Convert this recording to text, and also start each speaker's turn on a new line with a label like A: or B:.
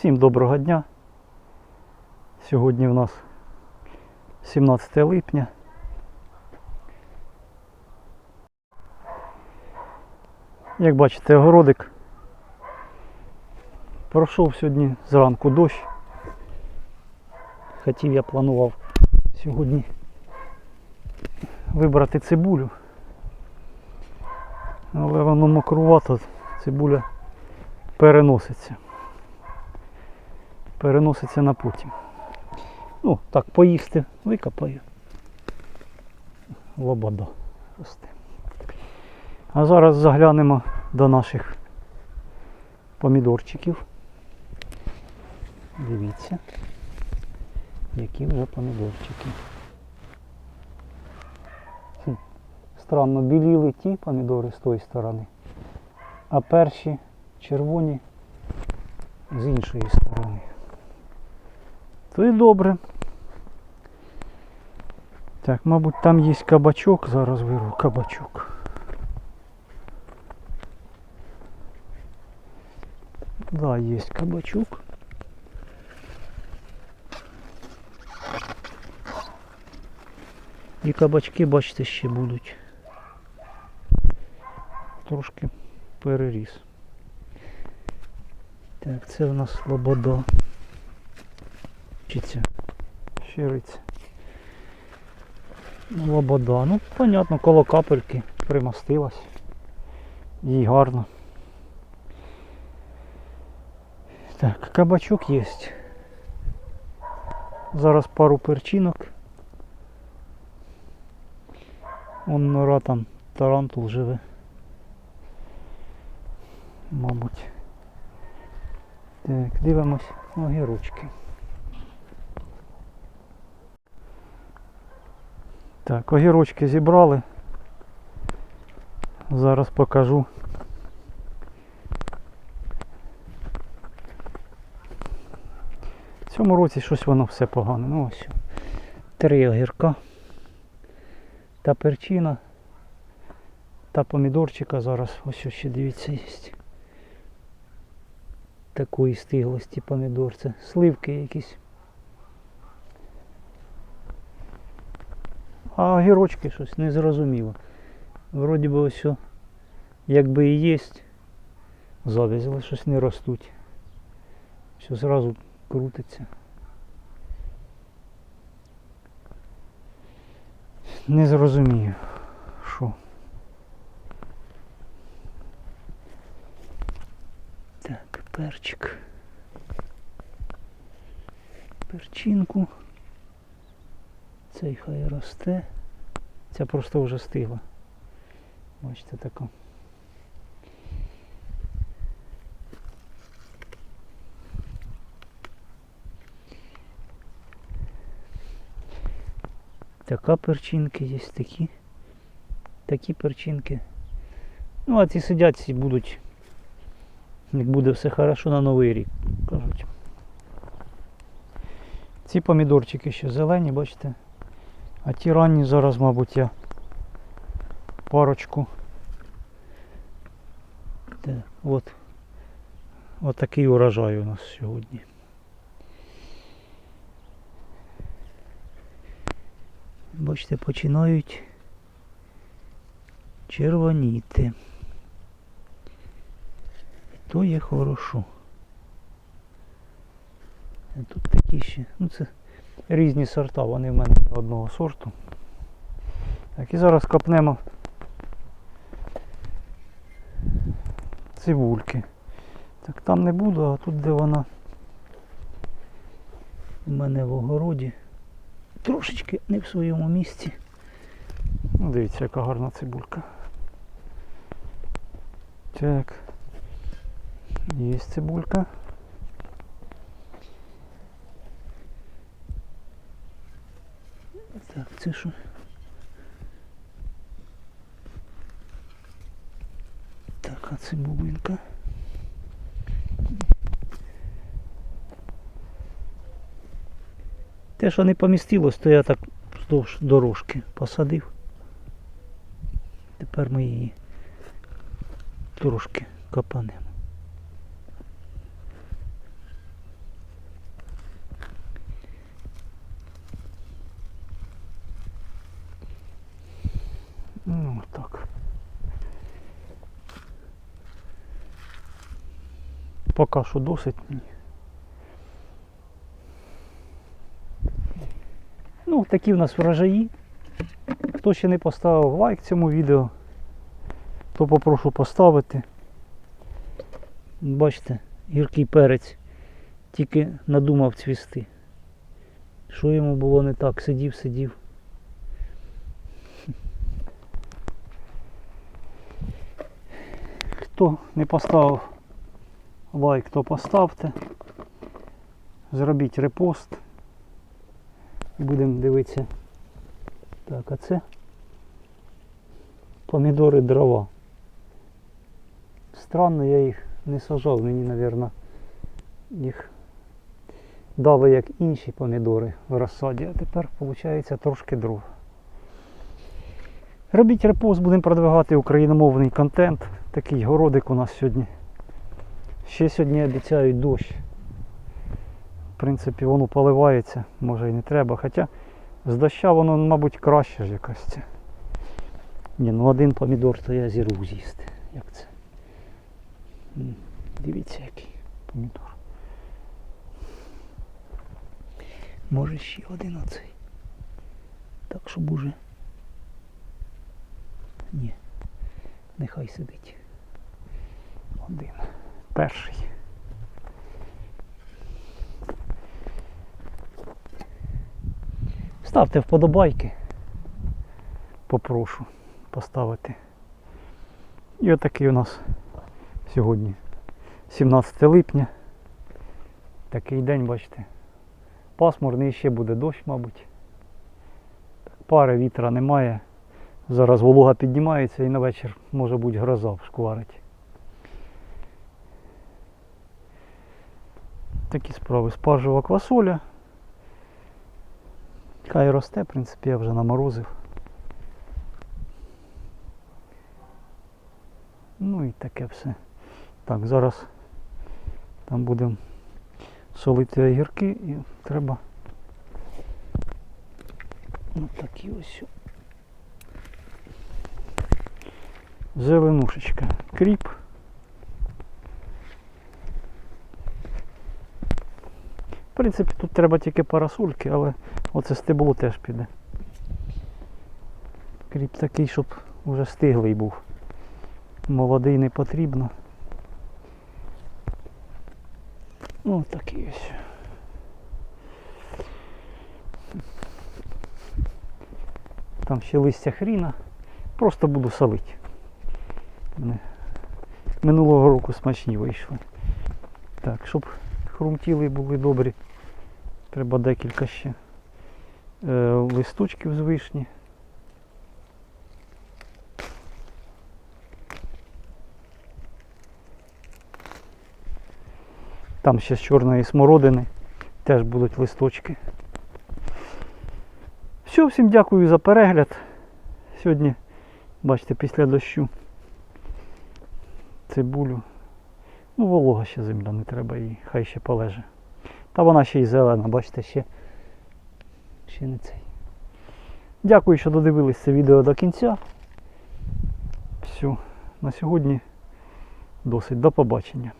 A: Всім доброго дня. Сьогодні в нас 17 липня. Як бачите, огородик. Пройшов сьогодні зранку дощ. Хотів я планував сьогодні вибрати цибулю. Але воно мокрувато, цибуля переноситься. Переноситься на потім. Ну, так, поїсти викопаю. Лобода росте. А зараз заглянемо до наших помідорчиків. Дивіться, які вже помідорчики. Хм, Странно, біліли ті помідори з тої сторони, а перші червоні з іншої сторони. То і добре. Так, мабуть, там є кабачок, зараз вирву кабачок. Да, є кабачок. І кабачки, бачите, ще будуть. Трошки переріс. Так, це у нас лобода. Щириця. Ну, Лобода. Ну, понятно, коло капельки примостилась. Їй гарно. Так, кабачок є. Зараз пару перчинок. Вон нора там тарантул живе. Мабуть. Так, дивимось огірочки. Так, огірочки зібрали. Зараз покажу. В цьому році щось воно все погане. Ну ось. Три огірка. Та перчина. Та помідорчика зараз ось ще дивіться є. Такої стиглості помідор. Це сливки якісь. А огірочки щось не зрозуміло. Вроді би ось якби і є. Завязь, але щось не ростуть. Все зразу крутиться. Не зрозумію, що. Так, перчик. Перчинку. Цей хай росте. Ця просто вже стигла. Бачите така. Така перчинки є такі. Такі перчинки. Ну, а ці сидять, ці будуть. Як буде все хорошо на новий рік, кажуть. Ці помідорчики ще зелені, бачите? А ті ранні зараз, мабуть, я парочку. От. От такий урожай у нас сьогодні. Бачите, починають червоніти. То є хорошо. А тут такі ще. Ну це різні сорта, вони в мене не одного сорту. Так, і зараз копнемо цибульки. Так там не буду, а тут де вона у мене в огороді. Трошечки не в своєму місці. Ну, дивіться, яка гарна цибулька. Так. Є цибулька. Так, це що? Така цибулинка. Те, що не помістилось, то я так вздовж дорожки посадив. Тепер ми її трошки копанемо. Ну так. Поки що досить мені. Ну, такі в нас врожаї. Хто ще не поставив лайк цьому відео, то попрошу поставити. Бачите, гіркий перець тільки надумав цвісти. Що йому було не так? Сидів, сидів. Хто не поставив лайк, то поставте. Зробіть репост. І будемо дивитися. Так, а це помідори дрова. Странно, я їх не сажав, мені, мабуть, їх дали як інші помідори в розсаді, а тепер виходить трошки дров. Робіть репост, будемо продвигати україномовний контент. Такий городик у нас сьогодні. Ще сьогодні обіцяють дощ. В принципі, воно поливається, може і не треба. Хоча з доща воно, мабуть, краще ж якось це. Ні, ну один помідор то я зірву з'їсти. Як це? Дивіться який помідор. Може ще один оцей. Так, щоб уже. Ні. Нехай сидить. Один. Перший. Ставте вподобайки. Попрошу поставити. І отакий у нас сьогодні 17 липня. Такий день, бачите. Пасмурний ще буде дощ, мабуть. Пари вітра немає. Зараз волога піднімається і на вечір може бути гроза шкварить. Такі справи. Спаржева квасоля. Хай росте, в принципі, я вже наморозив. Ну і таке все. Так, зараз там будемо солити огірки і треба ну такі ось зеленушечка. Кріп. В принципі, тут треба тільки парасольки, але оце стебло теж піде. Кріп такий, щоб вже стиглий був. Молодий не потрібно. Ну, такий ось. Там ще листя хріна. Просто буду солити. Минулого року смачні вийшли. Так, щоб хрумтіли були добрі, треба декілька ще е, листочків з вишні. Там ще з чорної смородини теж будуть листочки. Все, всім дякую за перегляд. Сьогодні, бачите, після дощу цибулю. Ну, волога ще земля, не треба їй, хай ще полеже. Та вона ще й зелена, бачите, ще, ще не цей. Дякую, що додивились це відео до кінця. Все, на сьогодні досить. До побачення.